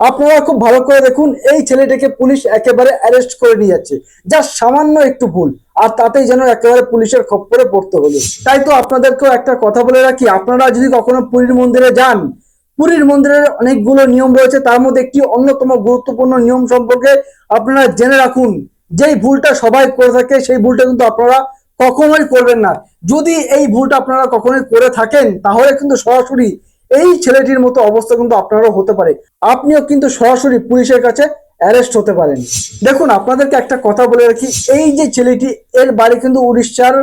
আপনারা খুব ভালো করে দেখুন, এই ছেলেটাকে পুলিশ একেবারে অ্যারেস্ট করে নিয়ে যাচ্ছে। যা সামান্য একটু ভুল, আর তাতেই যেন একেবারে পুলিশের খপ্পরে পড়তে হলো। তাই তো আপনাদেরকেও একটা কথা বলে রাখি, আপনারা যদি কখনো পুরীর মন্দিরে যান, পুরীর মন্দিরের অনেকগুলো নিয়ম রয়েছে, তার মধ্যে একটি অন্যতম গুরুত্বপূর্ণ নিয়ম সম্পর্কে আপনারা জেনে রাখুন। যেই ভুলটা সবাই করে থাকে, সেই ভুলটা কিন্তু আপনারা কখনোই করবেন না। যদি এই ভুলটা আপনারা কখনোই করে থাকেন, তাহলে কিন্তু সরাসরি এই ছেলেটির মতো অবস্থা কিন্তু আপনারও হতে পারে। আপনিও কিন্তু সরাসরি পুলিশের কাছে অ্যারেস্ট হতে পারেন। দেখুন, আপনাদেরকে একটা কথা বলে রাখি, এই যে ছেলেটি, এর বাড়ি কিন্তু উড়িষ্যার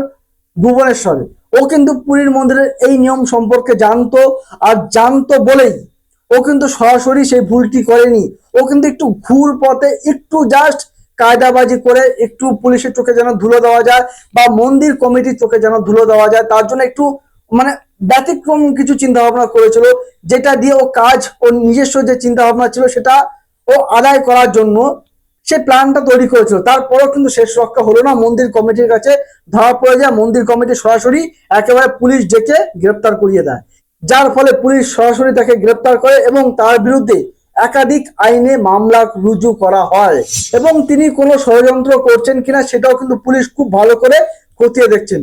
ভুবনেশ্বরে। ও কিন্তু পুরীর মন্দিরের এই নিয়ম সম্পর্কে জানতো আর জানতো বলেই। ও কিন্তু সরাসরি সেই ভুলটি করেনি। ও কিন্তু একটু ঘুর পথে, একটু জাস্ট কায়দাবাজি করে একটু পুলিশের চোখে যেন ধুলো দেওয়া যায় বা মন্দির কমিটির চোখে যেন ধুলো দেওয়া যায়, তার জন্য একটু মানে ব্যতিক্রম কিছু চিন্তা ভাবনা করেছিল, যেটা দিয়ে ও কাজ ও নিজস্ব যে চিন্তা ভাবনা ছিল সেটা ও আদায় করার জন্য সে প্ল্যানটা তৈরি করেছিল। তারপরেও কিন্তু শেষ রক্ষা হলো না। মন্দির কমিটির কাছে ধরা পড়ে যায়। মন্দির কমিটি সরাসরি একেবারে পুলিশ ডেকে গ্রেপ্তার করিয়ে দেয়। যার ফলে পুলিশ সরাসরি তাকে গ্রেপ্তার করে এবং তার বিরুদ্ধে একাধিক আইনে মামলা রুজু করা হয়। এবং তিনি কোনো ষড়যন্ত্র করছেন কিনা সেটাও কিন্তু পুলিশ খুব ভালো করে খতিয়ে দেখছেন।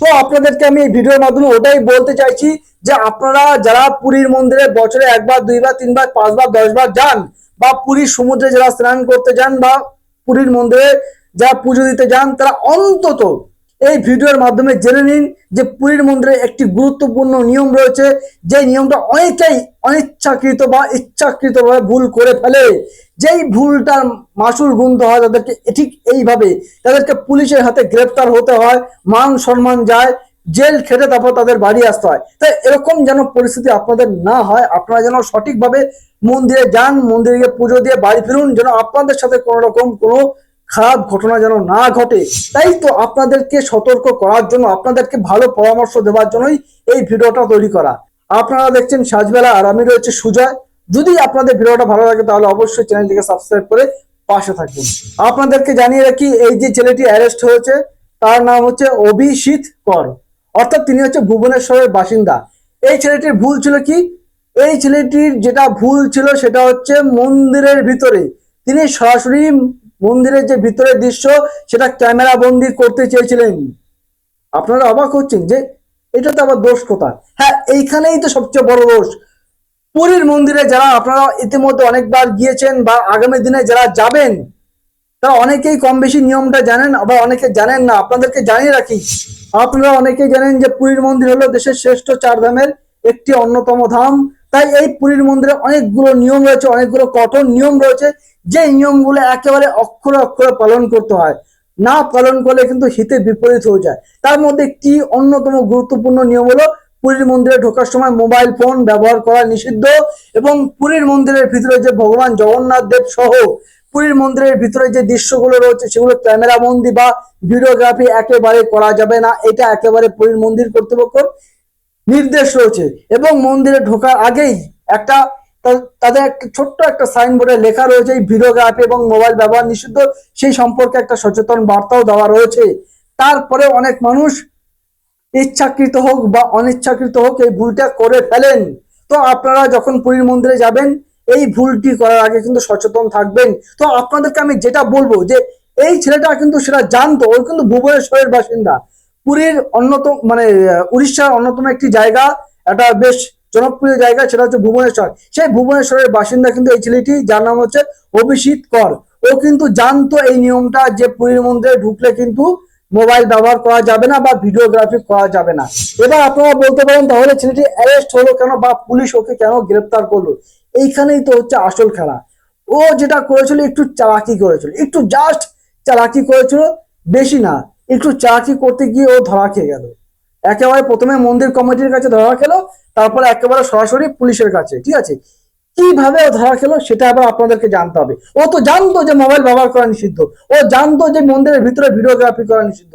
তো আপনাদেরকে আমি ভিডিওর মাধ্যমে ওটাই বলতে চাইছি যে আপনারা যারা পুরীর মন্দিরে বছরে একবার, দুইবার, তিনবার, পাঁচবার, দশবার যান বা পুরীর সমুদ্রে যারা স্নান করতে যান বা পুরীর মন্দিরে যারা পুজো দিতে যান, তারা অন্তত এই ভিডিওর মাধ্যমে জেনে নিন যে পুরীর মন্দিরে একটি গুরুত্বপূর্ণ নিয়ম রয়েছে, যে নিয়মটা অনেকেই অনিচ্ছাকৃত বা ইচ্ছাকৃতভাবে ভুল করে ফেলে। যেই ভুলটার মাসুল গুনতে হয়, তাদেরকে ঠিক এইভাবে তাদেরকে পুলিশের হাতে গ্রেপ্তার হতে হয়, মান সম্মান যায়, জেল খেটে তারপর তাদের বাড়ি আসতে হয়। তাই এরকম যেন পরিস্থিতি আপনাদের না হয়, আপনারা যেন সঠিকভাবে মন্দিরে যান, মন্দিরে পুজো দিয়ে বাড়ি ফিরুন, যেন আপনাদের সাথে কোনো রকম কোনো খারাপ ঘটনা যেন না ঘটে, তাই তো আপনাদেরকে সতর্ক করার জন্য, আপনাদেরকে ভালো পরামর্শ দেওয়ার জন্যই এই ভিডিওটা তৈরি করা। আপনারা দেখছেন সাজবেলা আর আমি রয়েছে সুজয়। যদি আপনাদের ভিডিওটা ভালো লাগে তাহলে অবশ্যই চ্যানেলটিকে সাবস্ক্রাইব করে পাশে থাকবেন আপনাদেরকে জানিয়ে রাখি, এই যে ছেলেটি অ্যারেস্ট হয়েছে, তার নাম হচ্ছে অভিষিত কর। অর্থাৎ তিনি হচ্ছে ভুবনেশ্বরের বাসিন্দা। এই ছেলেটির ভুল ছিল কি? এই ছেলেটির যেটা ভুল ছিল সেটা হচ্ছে মন্দিরের ভিতরে। তিনি সরাসরি মন্দিরের যে ভিতরের দৃশ্য, সেটা ক্যামেরা বন্দি করতে চেয়েছিলেন। আপনারা অবাক হচ্ছেন যে এটা তো আবার দোষ কোথায়? হ্যাঁ এইখানেই তো সবচেয়ে বড় দোষ। পুরীর মন্দিরে যারা আপনারা ইতিমধ্যে অনেকবার গিয়েছেন বা আগামী দিনে যারা যাবেন, তারা অনেকেই কম বেশি নিয়মটা জানেন, আবার অনেকে জানেন না। আপনাদেরকে জানিয়ে রাখি, আপনারা অনেকেই জানেন যে পুরীর মন্দির হলো দেশের শ্রেষ্ঠ চার ধামের একটি অন্যতম ধাম। তাই এই পুরীর মন্দিরে অনেকগুলো নিয়ম রয়েছে, অনেকগুলো কঠোর নিয়ম রয়েছে যে নিয়মগুলো একেবারে অক্ষরে অক্ষরে পালন করতে হয়। না পালন করলে কিন্তু হিতে বিপরীত হয়ে যায়। তার মধ্যে কি অন্যতম গুরুত্বপূর্ণ নিয়ম হলো পুরীর মন্দিরে ঢোকার সময় মোবাইল ফোন ব্যবহার করা নিষিদ্ধ এবং পুরীর মন্দিরের ভিতরে যে ভগবান জগন্নাথ দেব সহ পুরীর মন্দিরের ভিতরে যে দৃশ্যগুলো রয়েছে সেগুলো ক্যামেরা বন্দি বা ভিডিওগ্রাফি একেবারে করা যাবে না। এটা একেবারে পুরীর মন্দির কর্তৃপক্ষ নির্দেশ রয়েছে এবং মন্দিরে ঢোকার আগেই একটা তাদের একটা ছোট্ট একটা সাইনবোর্ডে লেখা রয়েছে, এই ভিডিওগ্রাফি এবং মোবাইল ব্যবহার নিষিদ্ধ, সেই সম্পর্কে একটা সচেতন বার্তাও দেওয়া রয়েছে। তারপরে অনেক মানুষ ইচ্ছাকৃত হোক বা অনিচ্ছাকৃত হোক এই ভুলটা করে ফেলেন। তো আপনারা যখন পুরীর মন্দিরে যাবেন, এই ভুলটি করার আগে কিন্তু সচেতন থাকবেন। তো আপনাদেরকে আমি যেটা বলব যে, এই ছেলেটা কিন্তু সেটা জানতো, ও কিন্তু ভুবনেশ্বরের বাসিন্দা। পুরীর অন্যতম মানে উড়িষ্যার অন্যতম একটি জায়গা, একটা বেশ জনপ্রিয় জায়গা, সেটা হচ্ছে ভুবনেশ্বর। সেই ভুবনেশ্বরের বাসিন্দা কিন্তু এই ছেলেটি, যার নাম হচ্ছে অভিষিত কর। ও কিন্তু জানতো এই নিয়মটা যে পুরীর মন্দিরে ঢুকলে কিন্তু মোবাইল ব্যবহার করা যাবে না বা ভিডিওগ্রাফি করা যাবে না। এবার আপনারা বলতে পারেন, তাহলে ছেলেটি অ্যারেস্ট হলো কেন বা পুলিশ ওকে কেন গ্রেপ্তার করল? এইখানেই তো হচ্ছে আসল খেলা। ও যেটা করেছিল, একটু চালাকি করেছিল। একটু জাস্ট চালাকি করেছিল, বেশি না। একটু চালাকি করতে গিয়ে ও ধরা খেয়ে গেল। একেবারে প্রথমে মন্দির কমিটির কাছে ধরা খেলো, তারপরে একেবারে সরাসরি পুলিশের কাছে, ঠিক আছে? কীভাবে ও ধরা খেলো সেটা আবার আপনাদেরকে জানতে হবে। ও তো জানতো যে মোবাইল ব্যবহার করা নিষিদ্ধ। ও জানতো যে মন্দিরের ভিতরে ভিডিওগ্রাফি করা নিষিদ্ধ।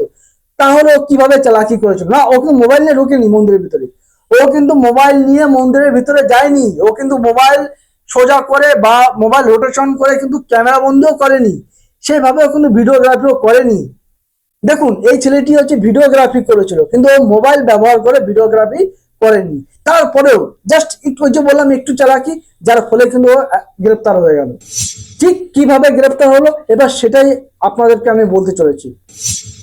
তাহলে ও কীভাবে চালাকি করেছিল? না, ও কিন্তু মোবাইল নিয়ে ঢুকেনি মন্দিরের ভিতরে। ও কিন্তু মোবাইল নিয়ে মন্দিরের ভিতরে যায়নি। ও কিন্তু মোবাইল সোজা করে বা মোবাইল রোটেশন করে কিন্তু ক্যামেরা বন্ধও করেনি। সেভাবে ও কিন্তু ভিডিওগ্রাফিও করেনি। দেখুন এই ছেলেটি হচ্ছে ভিডিওগ্রাফি করেছিল কিন্তু ও মোবাইল ব্যবহার করে ভিডিওগ্রাফি করেনি। তারপরেও জাস্ট একটু ওই যে বললাম একটু চালাকি যার ফলে কিন্তু ও, গ্রেপ্তার হয়ে গেল। ঠিক কীভাবে গ্রেপ্তার হলো এবার সেটাই আপনাদেরকে আমি বলতে চলেছি।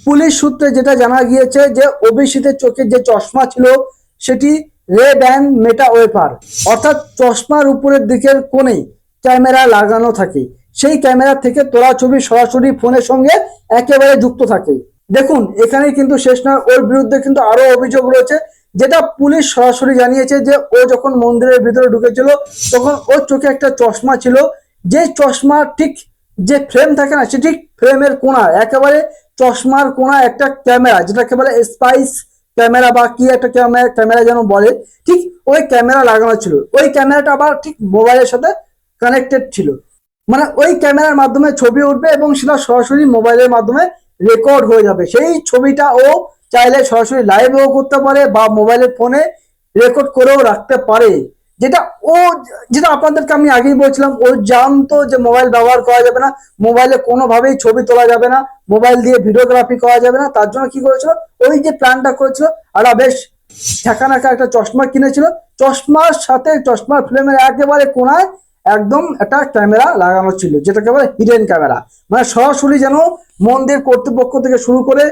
পুলিশ সূত্রে যেটা জানা গিয়েছে যে অভিষিতের চোখে যে চশমা ছিল সেটি রে অ্যান্ড মেটা ওয়েফার অর্থাৎ চশমার উপরের দিকের কোণে ক্যামেরা লাগানো থাকে। সেই ক্যামেরা থেকে তোলা ছবি সরাসরি ফোনের সঙ্গে একেবারে যুক্ত থাকে। দেখুন এখানে কিন্তু শেষ নয়, ওর বিরুদ্ধে কিন্তু আরও অভিযোগ রয়েছে, যেটা পুলিশ সরাসরি জানিয়েছে যে ও যখন মন্দিরের ভিতরে ঢুকেছিল, তখন ওর চোখে একটা চশমা ছিল। যে চশমা ঠিক যে ফ্রেম থাকে না, সে ঠিক ফ্রেমের কোণা, একেবারে চশমার কোনা একটা ক্যামেরা, যেটাকে বলে স্পাইস ক্যামেরা বা কি একটা ক্যামেরা ক্যামেরা যেন বলে, ঠিক ওই ক্যামেরা লাগানো ছিল। ওই ক্যামেরাটা আবার ঠিক মোবাইলের সাথে কানেক্টেড ছিল। মানে ওই ক্যামেরার মাধ্যমে ছবি উঠবে এবং সেটা সরাসরি মোবাইলের মাধ্যমে রেকর্ড হয়ে যাবে। সেই ছবিটা ও চাইলে সরাসরি লাইভও করতে পারে বা মোবাইলের ফোনে রেকর্ড করেও রাখতে পারে। যেটা ও, যেটা আপনাদেরকে আমি আগেই বলছিলাম, ও জানতো যে মোবাইল ব্যবহার করা যাবে না মোবাইলে কোনোভাবেই ছবি তোলা যাবে না মোবাইল দিয়ে ভিডিওগ্রাফি করা যাবে না। তার জন্য কি করেছিল? ওই যে প্ল্যানটা করেছিল, আর বেশ ঠেকানাকা একটা চশমা কিনেছিল। চশমার সাথে, চশমার ফ্রেমের একেবারে কোনায় একদম একটা ক্যামেরা লাগানো ছিল, যেটাকে বলে হিডেন ক্যামেরা মানে সরাসরি যেন মন্দির কর্তৃপক্ষ থেকে শুরু করে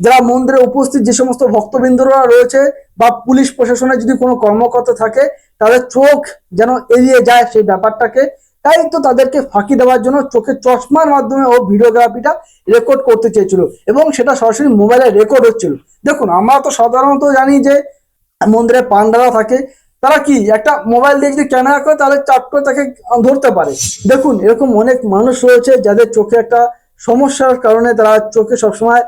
যারা মন্দিরে উপস্থিত যে সমস্ত ভক্তবৃন্দরা রয়েছে বা পুলিশ প্রশাসনের যদি কোনো কর্মকর্তা থাকে, তাদের চোখ যেন এড়িয়ে যায় সেই ব্যাপারটাকে। তাই তো তাদেরকে ফাঁকি দেওয়ার জন্য চোখে চশমার মাধ্যমে ও ভিডিওগ্রাফিটা রেকর্ড করতে চেয়েছিল এবং সেটা সরাসরি মোবাইলে রেকর্ড হচ্ছিল। দেখুন, আমরা তো সাধারণত জানি যে মন্দিরে পান্ডারা থাকে তারা কি, একটা মোবাইল দিয়ে যদি ক্যামেরা করে, তাহলে চাপ করে তাকে ধরতে পারে। দেখুন, এরকম অনেক মানুষ রয়েছে যাদের চোখে একটা সমস্যার কারণে তারা চোখে সবসময়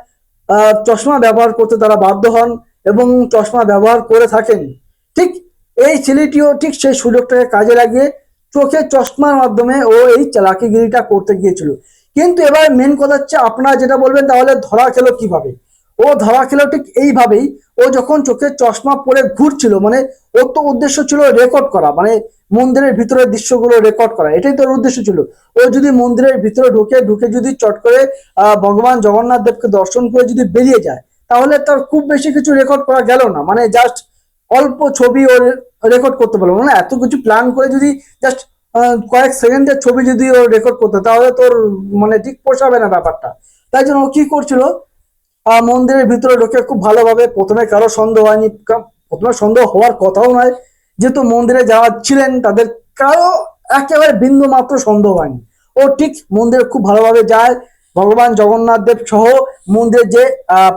চশমা ব্যবহার করতে তারা বাধ্য হন এবং চশমা ব্যবহার করে থাকেন। ঠিক এই ছেলেটিও ঠিক সেই সুযোগটাকে কাজে লাগিয়ে চোখে চশমার মাধ্যমে ও এই চালাকিগিরিটা করতে গিয়েছিল। কিন্তু এবার মেন কথা হচ্ছে, আপনারা যেটা বলবেন, তাহলে ধরা খেলো কীভাবে? ও ধরা খেলো ঠিক এইভাবেই। ও যখন চোখে চশমা পরে ঘুরছিল মানে ওর তো উদ্দেশ্য ছিল রেকর্ড করা মানে মন্দিরের ভিতরের দৃশ্যগুলো রেকর্ড করা, এটাই তোর উদ্দেশ্য ছিল। ও যদি মন্দিরের ভিতরে ঢুকে ঢুকে যদি চট করে ভগবান জগন্নাথ দেবকে দর্শন করে যদি বেরিয়ে যায়, তাহলে তার খুব বেশি কিছু রেকর্ড করা গেল না মানে জাস্ট অল্প ছবি ও রেকর্ড করতে পারল মানে এত কিছু প্ল্যান করে যদি জাস্ট কয়েক সেকেন্ডের ছবি যদি ও রেকর্ড করতো, তাহলে তোর মানে ঠিক পোষাবে না ব্যাপারটা। তাই জন্য ও কি করছিল মন্দিরের ভিতরে ঢুকে খুব ভালোভাবে প্রথমে কারও সন্দেহ হয়নি। প্রথমে সন্দেহ হওয়ার কথাও নয়। যেহেতু মন্দিরে যারা ছিলেন, তাদের কারও একেবারে বিন্দু মাত্র সন্দেহ হয়নি। ও ঠিক মন্দিরে খুব ভালোভাবে যায়। ভগবান জগন্নাথ দেব সহ মন্দিরের যে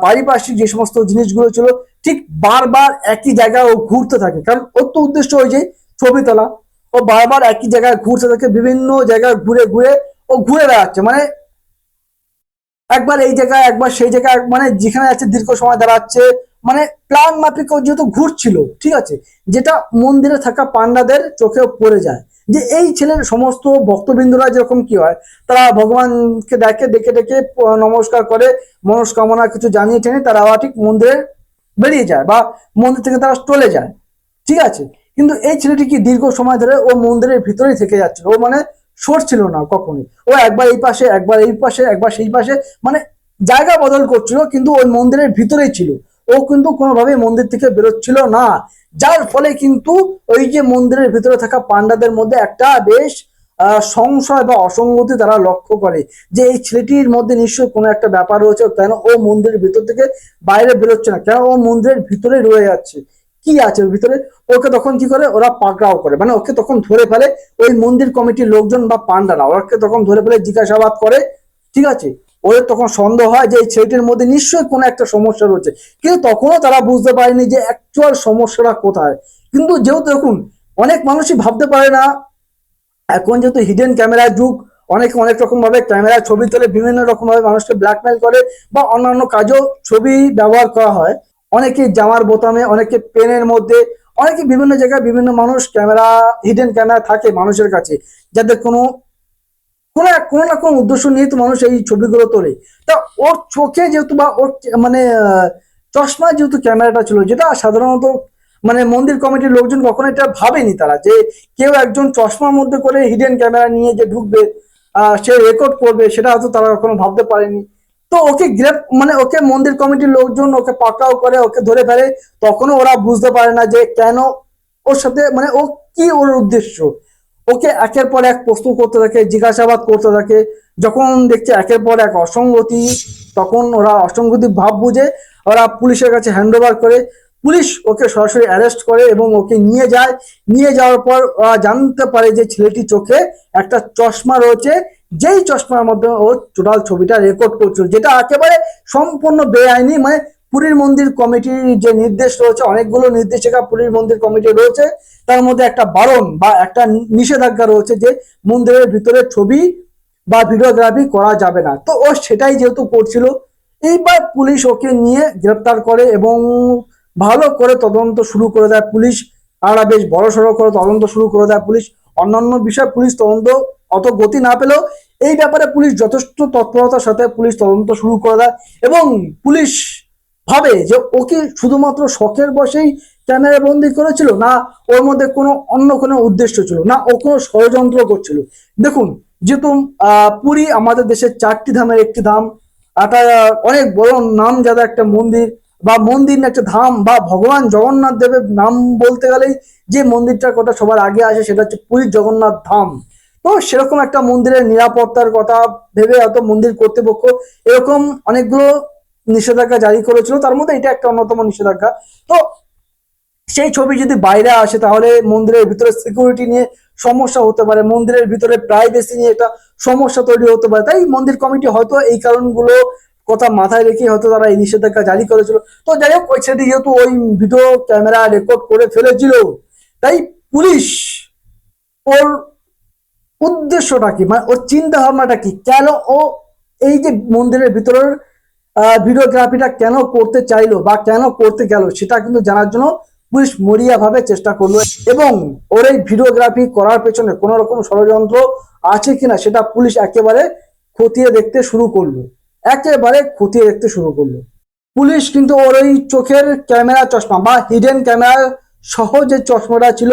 পারিপার্শ্বিক যে সমস্ত জিনিসগুলো ছিল, ঠিক বারবার একই জায়গায় ও ঘুরতে থাকে। কারণ ওর তো উদ্দেশ্য ওই যে ছবি তোলা ও বারবার একই জায়গায় ঘুরতে থাকে, বিভিন্ন জায়গায় ঘুরে ঘুরে ও ঘুরে বেড়াচ্ছে। মানে একবার এই জায়গায়, একবার সেই জায়গায় মানে যেখানে আছে দীর্ঘ সময় দাঁড়াচ্ছে মানে প্ল্যান মাফিক যেহেতু ঘুরছিল, ঠিক আছে, যেটা মন্দিরে থাকা পান্ডাদের চোখেও পড়ে যায়। যে এই ছেলের সমস্ত ভক্তবৃন্দরা যেরকম কি হয়, তারা ভগবানকে দেখে, ডেকে ডেকে নমস্কার করে, মনস্কামনা কিছু জানিয়ে টেনে তারা আবার ঠিক মন্দিরে বেরিয়ে যায় বা মন্দির থেকে তারা চলে যায়, ঠিক আছে। কিন্তু এই ছেলেটি কি দীর্ঘ সময় ধরে ও মন্দিরের ভিতরেই থেকে যাচ্ছিল? ও মানে সরছিল না কখনোই। ও একবার এই পাশে, একবার এই পাশে, একবার সেই পাশে মানে জায়গা বদল করছিল, কিন্তু ওই মন্দিরের ভিতরেই ছিল। ও কিন্তু কোনোভাবে মন্দির থেকে বেরোচ্ছিল না। যার ফলে কিন্তু ওই যে মন্দিরের ভিতরে থাকা পান্ডাদের মধ্যে একটা বেশ সংশয় বা অসঙ্গতি তারা লক্ষ্য করে যে এই ছেলেটির মধ্যে নিশ্চয়ই কোনো একটা ব্যাপার রয়েছে, কেন ও মন্দিরের ভিতর থেকে বাইরে বেরোচ্ছে না, কেন ও মন্দিরের ভিতরে রয়ে যাচ্ছে। কি আছে ওর ভিতরে? ওকে তখন কি করে? ওরা পাকড়াও করে। মানে ওকে তখন ধরে ফেলে ওই মন্দির কমিটির লোকজন বা পান্ডারা। ওকে তখন ধরে ফেলে জিজ্ঞাসাবাদ করে। ঠিক আছে? ওদের তখন সন্দেহ হয় যে এই ছেলেটির মধ্যে নিশ্চয়ই কোনো একটা সমস্যা রয়েছে। কিন্তু তখনও তারা বুঝতে পারেনি যে অ্যাকচুয়াল সমস্যাটা কোথায়। কিন্তু যেহেতু দেখুন, অনেক মানুষই ভাবতে পারে না। এখন যেহেতু হিডেন ক্যামেরার যুগ, অনেকে অনেক রকম ভাবে ক্যামেরা ছবি তোলে, বিভিন্ন রকম ভাবে মানুষকে ব্ল্যাকমেল করে বা অন্যান্য কাজেও ছবি ব্যবহার করা হয়। অনেকে জামার বোতামে, অনেকে পেনের মধ্যে, অনেকে বিভিন্ন জায়গায় বিভিন্ন মানুষ ক্যামেরা হিডেন ক্যামেরা থাকে মানুষের কাছে যাদের কোনো কোনো কোনো না কোনো উদ্দেশ্য নিয়ে তো মানুষ এই ছবিগুলো তোলে। তা ওর চোখে যেহেতু বা ওর মানে চশমা যেহেতু ক্যামেরাটা ছিল, যেটা সাধারণত মানে মন্দির কমিটির লোকজন কখনো এটা ভাবেনি তারা, যে কেউ একজন চশমার মধ্যে করে হিডেন ক্যামেরা নিয়ে যে ঢুকবে সে রেকর্ড করবে, সেটা হয়তো তারা কখনো ভাবতে পারেনি। তো ওকে গ্রেপ মানে ওকে মন্দির কমিটির লোকজন ওকে পাকড়াও করে, ওকে ধরে ফেলে। তখনও ওরা বুঝতে পারে না যে কেন ওর সাথে মানে ও কি ওর উদ্দেশ্য? ওকে একের পর এক প্রশ্ন করতে থাকে, জিজ্ঞাসাবাদ করতে থাকে। যখন দেখছে একের পর এক অসঙ্গতি, তখন ওরা অসঙ্গতি ভাব বুঝে, ওরা পুলিশের কাছে হ্যান্ড ওভার করে। পুলিশ ওকে সরাসরি অ্যারেস্ট করে এবং ওকে নিয়ে যায়। নিয়ে যাওয়ার পর ওরা জানতে পারে যে ছেলেটি চোখে একটা চশমা রয়েছে। যেই চশমার মধ্যে ও টোটাল ছবিটা রেকর্ড করছিল, যেটা একেবারে সম্পূর্ণ বেআইনি মানে পুরীর মন্দির কমিটির যে নির্দেশ রয়েছে, অনেকগুলো নির্দেশিকা পুরীর মন্দির কমিটি রয়েছে, তার মধ্যে একটা বারণ বা একটা নিষেধাজ্ঞা রয়েছে যে মন্দিরের ভিতরে ছবি বা ভিডিওগ্রাফি করা যাবে না। তো ও সেটাই যেহেতু করছিল, এইবার পুলিশ ওকে নিয়ে গ্রেপ্তার করে এবং ভালো করে তদন্ত শুরু করে দেয় পুলিশ, আর বেশ বড় সড়ো করে তদন্ত শুরু করে দেয় পুলিশ। অন্যান্য বিষয়ে পুলিশ তদন্ত অত গতি না পেলেও এই ব্যাপারে পুলিশ যথেষ্ট তৎপরতার সাথে পুলিশ তদন্ত শুরু করে দেয় এবং পুলিশ ভাবে যে ওকে শুধুমাত্র শখের বসেই ক্যামেরা বন্দি করেছিল না ওর মধ্যে কোনো অন্য কোনো উদ্দেশ্য ছিল, না ও কোনো ষড়যন্ত্র করছিল। দেখুন, যেহেতু পুরী আমাদের দেশের চারটি ধামের একটি ধাম একটা অনেক বড় নাম যাদের একটা মন্দির বা মন্দির না, একটা ধাম বা ভগবান জগন্নাথ দেবের নাম বলতে গেলেই যে মন্দিরটার কথা সবার আগে আসে সেটা হচ্ছে পুরীর জগন্নাথ ধাম। তো সেরকম একটা মন্দিরের নিরাপত্তার কথা ভেবে হয়তো মন্দির কর্তৃপক্ষ এরকম অনেকগুলো নিষেধাজ্ঞা জারি করেছিল। তার মধ্যে এটা একটা অন্যতম নিষেধাজ্ঞা। তো সেই ছবি যদি বাইরে আসে তাহলে মন্দিরের ভিতরে সিকিউরিটি নিয়ে সমস্যা হতে পারে। মন্দিরের ভিতরে প্রাইভেসি নিয়ে একটা সমস্যা তৈরি হতে পারে। তাই মন্দির কমিটি হয়তো এই কারণগুলো কথা মাথায় রেখে হয়তো তারা এই নিষেধাজ্ঞা জারি করেছিল। তো যাই হোক, ওই ছেলেটি যেহেতু ওই ভিডিও ক্যামেরা রেকর্ড করে ফেলেছিল, তাই পুলিশ ওর উদ্দেশ্যটা কি? মানে ওর চিন্তা ভাবনাটা কি? কেন ও এই যে মন্দিরের ভিতরের ভিডিওগ্রাফিটা কেন করতে চাইলো বা কেন করতে গেল সেটা কিন্তু জানার জন্য পুলিশ মরিয়া ভাবে চেষ্টা করল এবং ওর এই ভিডিওগ্রাফি করার পেছনে কোনো রকম ষড়যন্ত্র আছে কিনা সেটা পুলিশ একেবারে খতিয়ে দেখতে শুরু করল। একেবারে খতিয়ে দেখতে শুরু করল। পুলিশ কিন্তু ওর ওই চোখের ক্যামেরা চশমা বা হিডেন ক্যামেরা সহ যে চশমাটা ছিল,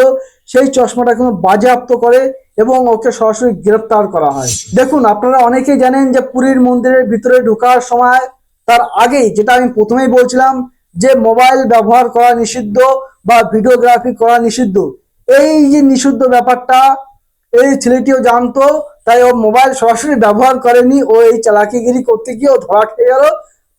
সেই চশমাটা কিন্তু বাজেয়াপ্ত করে এবং ওকে সরাসরি গ্রেপ্তার করা হয়। দেখুন, আপনারা অনেকেই জানেন যে পুরীর মন্দিরের ভিতরে ঢোকার সময় তার আগেই, যেটা আমি প্রথমেই বলছিলাম, যে মোবাইল ব্যবহার করা নিষিদ্ধ বা ভিডিওগ্রাফি করা নিষিদ্ধ। এই যে নিষিদ্ধ ব্যাপারটা এই ছেলেটিও জানতো, তাই ও মোবাইল সরাসরি ব্যবহার করেনি, ও এই চালাকিগিরি করতে গিয়ে ও ধরা খেয়ে গেল।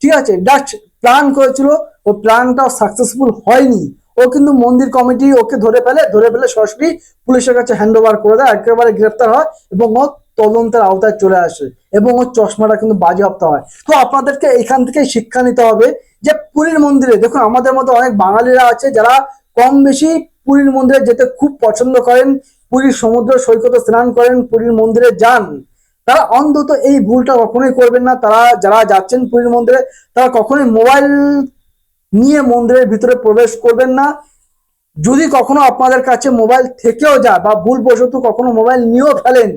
ঠিক আছে জাস্ট প্ল্যান করেছিল, ও প্ল্যানটা সাকসেসফুল হয়নি। ও কিন্তু মন্দির কমিটি ওকে ধরে ফেলে ধরে ফেলে সরাসরি পুলিশের কাছে হ্যান্ড ওভার করে দেয়, একেবারে গ্রেপ্তার হয় এবং ও তদন্তের আওতায় চলে আসে এবং ওর চশমাটা কিন্তু বাজেয়াপ্ত হয়। তো আপনাদেরকে এখান থেকে শিক্ষা নিতে হবে যে পুরীর মন্দিরে, দেখুন আমাদের মতো অনেক বাঙালিরা আছে যারা কম বেশি পুরীর মন্দিরে যেতে খুব পছন্দ করেন। পুরীর সমুদ্র সৈকতে স্নান করেন, পুরীর মন্দিরে যান। তারা অন্তত এই ভুলটা কখনোই করবেন না। তারা যারা যাচ্ছেন পুরীর মন্দিরে, তারা কখনোই মোবাইল নিয়ে মন্দিরের ভিতরে প্রবেশ করবেন না। যদি কখনো আপনাদের কাছে মোবাইল থেকেও যায় বা ভুলবশত কখনো মোবাইল নিয়েও ফেলেন,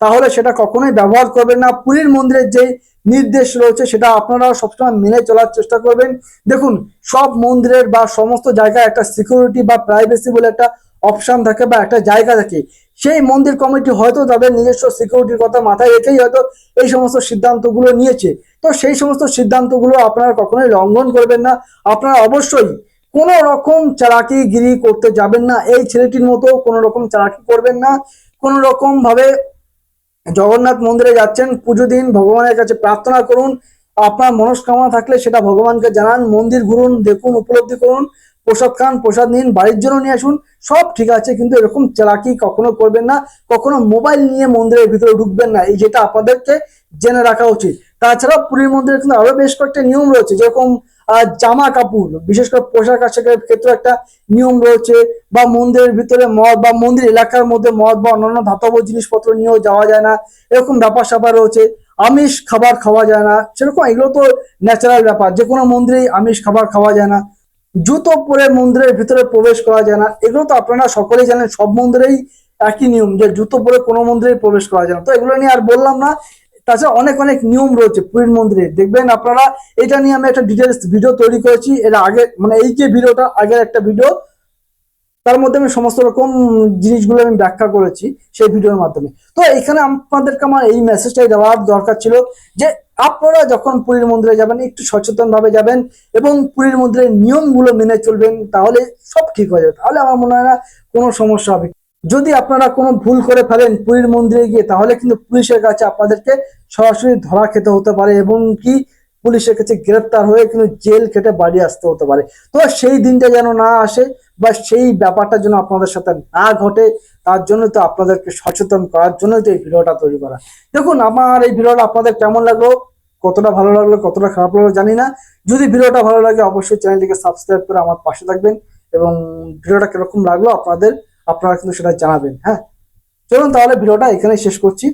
তাহলে সেটা কখনোই ব্যবহার করবেন না। পুরীর মন্দিরের যে নির্দেশ রয়েছে, সেটা আপনারা সবসময় মেনে চলার চেষ্টা করবেন। দেখুন, সব মন্দিরের বা সমস্ত জায়গায় একটা সিকিউরিটি বা প্রাইভেসি বলে একটা অপশান থাকে বা একটা জায়গা থাকে। সেই মন্দির কমিটি হয়তো তাদের নিজস্ব সিকিউরিটির কথা মাথায় রেখেই হয়তো এই সমস্ত সিদ্ধান্তগুলো নিয়েছে। তো সেই সমস্ত সিদ্ধান্তগুলো আপনারা কখনোই লঙ্ঘন করবেন না। আপনারা অবশ্যই কোনো রকম চালাকিগিরি করতে যাবেন না। এই ছেলেটির মতো কোনো রকম চালাকি করবেন না। কোনো রকম ভাবে জগন্নাথ মন্দিরে যাচ্ছেন, পুজো দিন, ভগবানের কাছে প্রার্থনা করুন, আপনার মনস্কামনা থাকলে সেটা ভগবানকে জানান, মন্দির ঘুরুন, দেখুন, উপলব্ধি করুন, প্রসাদ খান, প্রসাদ নিন, বাড়ির জন্য নিয়ে আসুন, সব ঠিক আছে, কিন্তু এরকম চালাকি কখনো করবেন না, কখনো মোবাইল নিয়ে মন্দিরের ভিতরে ঢুকবেন না, এই যেটা আপনাদেরকে জেনে রাখা উচিত। তাছাড়া পুরীর মন্দিরে কিন্তু আরও বেশ কয়েকটা নিয়ম রয়েছে, যেরকম জামা কাপড়, বিশেষ করে পোশাক আশাকের ক্ষেত্রে একটা নিয়ম রয়েছে বা মন্দিরের ভিতরে মদ বা মন্দির এলাকার মধ্যে মদ বা অন্যান্য ধাতব জিনিসপত্র নিয়েও যাওয়া যায় না। এরকম ব্যাপার স্যাপার রয়েছে। আমিষ খাবার খাওয়া যায় না। সেরকম এগুলো তো ন্যাচারাল ব্যাপার। যে কোনো মন্দিরেই আমিষ খাবার খাওয়া যায় না। জুতো পরে মন্দিরের ভিতরে প্রবেশ করা যায় না। এগুলো তো আপনারা সকলেই জানেন, সব মন্দিরেই একই নিয়ম যে জুতো পরে কোনো মন্দিরে প্রবেশ করা যায় না। তো এগুলো নিয়ে আর বললাম না। তাছাড়া অনেক অনেক নিয়ম রয়েছে পুরীর মন্দিরে। দেখবেন আপনারা, এটা নিয়ে আমি একটা ডিটেলস ভিডিও তৈরি করেছি। এর আগে মানে এই যে ভিডিওটা আগের একটা ভিডিও তার মধ্যে আমি সমস্ত রকম জিনিসগুলো আমি ব্যাখ্যা করেছি সেই ভিডিওর মাধ্যমে। তো এখানে আপনাদেরকে আমার এই মেসেজটাই দেওয়ার দরকার ছিল যে, আপনারা যখন পুরীর মন্দিরে যাবেন, একটু সচেতন ভাবে যাবেন এবং পুরীর মন্দিরের নিয়মগুলো মেনে চলবেন, তাহলে সব ঠিক হয়ে যাবে। তাহলে আমার মনে হয় না কোনো সমস্যা হবে। যদি আপনারা কোনো ভুল করে ফেলেন পুরীর মন্দিরে গিয়ে, তাহলে কিন্তু পুলিশের কাছে আপনাদেরকে সরাসরি ধরা খেতে হতে পারে এবং কি পুলিশের কাছে গ্রেপ্তার হয়ে কিন্তু জেল খেটে বাড়ি আসতে হতে পারে। তো সেই দিনটা যেন না আসে বা সেই ব্যাপারটা যেন আপনাদের সাথে না ঘটে, তার জন্য তো আপনাদেরকে সচেতন করার জন্য তো এই ভিডিওটা তৈরি করা। দেখুন, আমার এই ভিডিওটা আপনাদের কেমন লাগল? কতটা ভালো লাগল, কতটা খারাপ লাগল জানি না। যদি ভিডিওটা ভালো লাগে, অবশ্যই চ্যানেলটিকে সাবস্ক্রাইব করে আমার পাশে থাকবেন এবং ভিডিওটা কীরকম লাগল আপনাদের আপনারা কিন্তু সেটা জানাবেন হ্যাঁ? চলুন তাহলে ভিডিওটা এখানে শেষ করছি।